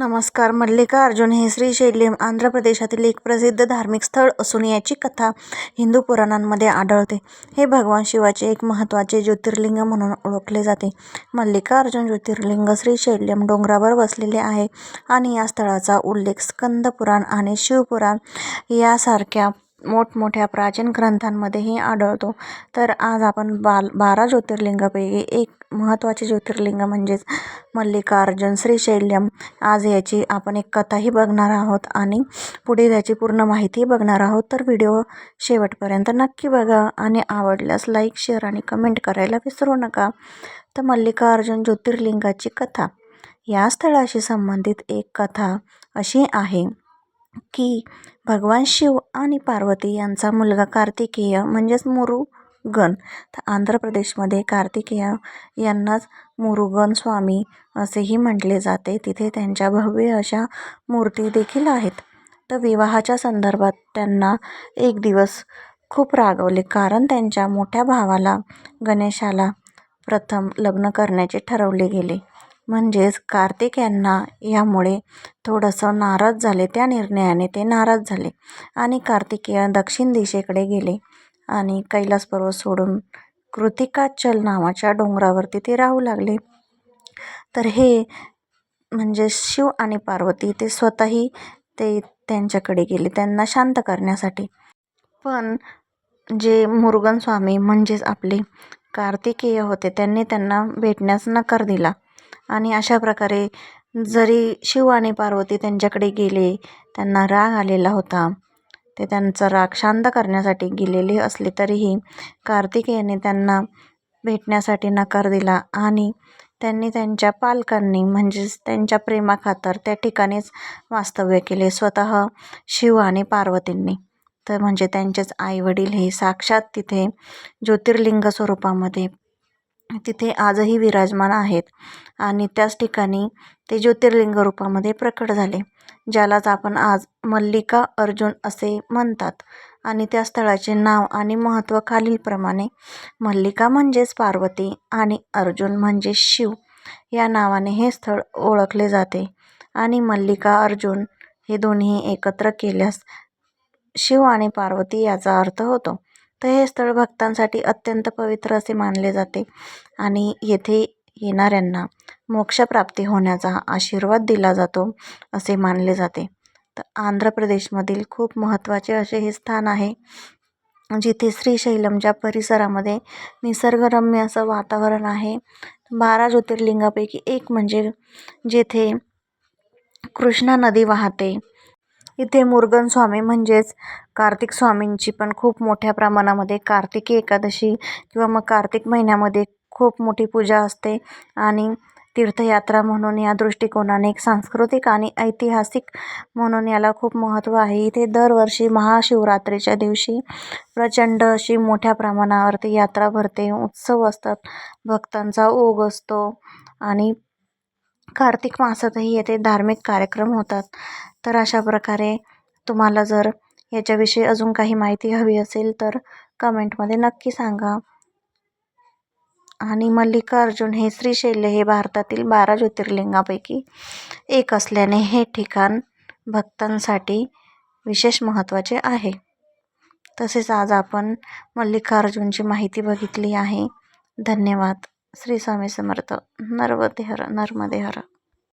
नमस्कार मल्लिकार्जुन हे श्रीशैल्यम आंध्र प्रदेशातील एक प्रसिद्ध धार्मिक स्थळ असून याची कथा हिंदू पुराणांमध्ये आढळते. हे भगवान शिवाचे एक महत्त्वाचे ज्योतिर्लिंग म्हणून ओळखले जाते. मल्लिकार्जुन ज्योतिर्लिंग श्रीशैल्यम डोंगरावर वसलेले आहे आणि या स्थळाचा उल्लेख स्कंद पुराण आणि शिवपुराण यासारख्या मोठमोठ्या प्राचीन ग्रंथांमध्येही आढळतो. तर आज आपण बाल बारा ज्योतिर्लिंगापैकी एक महत्त्वाचे ज्योतिर्लिंग म्हणजेच मल्लिकार्जुन श्रीशैल्यम. आज याची आपण एक कथाही बघणार आहोत आणि पुढे त्याची पूर्ण माहिती बघणार आहोत. तर व्हिडिओ शेवटपर्यंत नक्की बघा आणि आवडल्यास लाईक शेअर आणि कमेंट करायला विसरू नका. तर मल्लिकार्जुन ज्योतिर्लिंगाची कथा. या स्थळाशी संबंधित एक कथा अशी आहे. की भगवान शिव आणि पार्वती यांचा मुलगा कार्तिकेय म्हणजेच मुरुगन तर आंध्र प्रदेशमध्ये कार्तिकेय यांनाच मुरुगन स्वामी असेही म्हटले जाते. तिथे त्यांच्या भव्य अशा मूर्ती देखील आहेत. तर विवाहाच्या संदर्भात त्यांना एक दिवस खूप रागवले कारण त्यांच्या मोठ्या भावाला गणेशाला प्रथम लग्न करण्याचे ठरवले गेले. म्हणजेच कार्तिक यांना यामुळे थोडंसं नाराज झाले. त्या निर्णयाने ते नाराज झाले आणि कार्तिकेय दक्षिण दिशेकडे गेले आणि कैलास पर्वत सोडून कृतिकाचल नावाच्या डोंगरावरती ते राहू लागले. तर हे म्हणजे शिव आणि पार्वती ते स्वतःही ते त्यांच्याकडे गेले त्यांना शांत करण्यासाठी. पण जे मुरुगन स्वामी म्हणजेच आपले कार्तिकेय होते त्यांनी त्यांना भेटण्यास नकार दिला. आणि अशा प्रकारे जरी शिव आणि पार्वती त्यांच्याकडे गेले त्यांना राग आलेला होता. ते त्यांचा राग शांत करण्यासाठी गेलेले असले तरीही कार्तिकेयाने त्यांना भेटण्यासाठी नकार दिला आणि त्यांनी त्यांच्या पालकांनी म्हणजेच त्यांच्या प्रेमाखातर त्या ठिकाणीच वास्तव्य केले स्वतः शिव आणि पार्वतींनी. तर म्हणजे त्यांचेच आईवडील हे साक्षात तिथे ज्योतिर्लिंग स्वरूपामध्ये तिथे आजही विराजमान आहेत. आणि त्याच ठिकाणी ते ज्योतिर्लिंग रूपामध्ये प्रकट झाले ज्यालाच आपण आज मल्लिका अर्जुन असे म्हणतात. आणि त्या स्थळाचे नाव आणि महत्त्व खालीलप्रमाणे मल्लिका म्हणजेच पार्वती आणि अर्जुन म्हणजे शिव या नावाने हे स्थळ ओळखले जाते. आणि मल्लिका अर्जुन हे दोन्ही एकत्र केल्यास शिव आणि पार्वती याचा अर्थ होतो. तर हे स्थळ भक्तांसाठी अत्यंत पवित्र असे मानले जाते. आणि येथे येणाऱ्यांना मोक्षप्राप्ती होण्याचा आशीर्वाद दिला जातो असे मानले जाते. तर आंध्र प्रदेशमधील खूप महत्त्वाचे असे हे स्थान आहे जिथे श्रीशैलमच्या परिसरामध्ये निसर्गरम्य असं वातावरण आहे. बारा ज्योतिर्लिंगापैकी एक म्हणजे जेथे कृष्णा नदी वाहते इथे मुरुगन स्वामी म्हणजेच कार्तिक स्वामींची पण खूप मोठ्या प्रमाणामध्ये कार्तिकी एकादशी किंवा मग कार्तिक महिन्यामध्ये खूप मोठी पूजा असते आणि तीर्थयात्रा म्हणून या दृष्टिकोनाने एक सांस्कृतिक आणि ऐतिहासिक म्हणून याला खूप महत्त्व आहे. इथे दरवर्षी महाशिवरात्रीच्या दिवशी प्रचंड अशी मोठ्या प्रमाणावरती यात्रा भरते. उत्सव असतात. भक्तांचा ओघ असतो आणि कार्तिक मासातही येथे धार्मिक कार्यक्रम होतात. तर अशा प्रकारे तुम्हाला जर याच्याविषयी अजून काही माहिती हवी असेल तर कमेंटमध्ये नक्की सांगा. आणि मल्लिकार्जुन हे श्रीशैल्य हे भारतातील बारा ज्योतिर्लिंगापैकी एक असल्याने हे ठिकाण भक्तांसाठी विशेष महत्त्वाचे आहे. तसेच आज आपण मल्लिकार्जुनची माहिती बघितली आहे. धन्यवाद. శ్రీ స్వామి సమర్థ నర్మదిహర నర్మదిహర.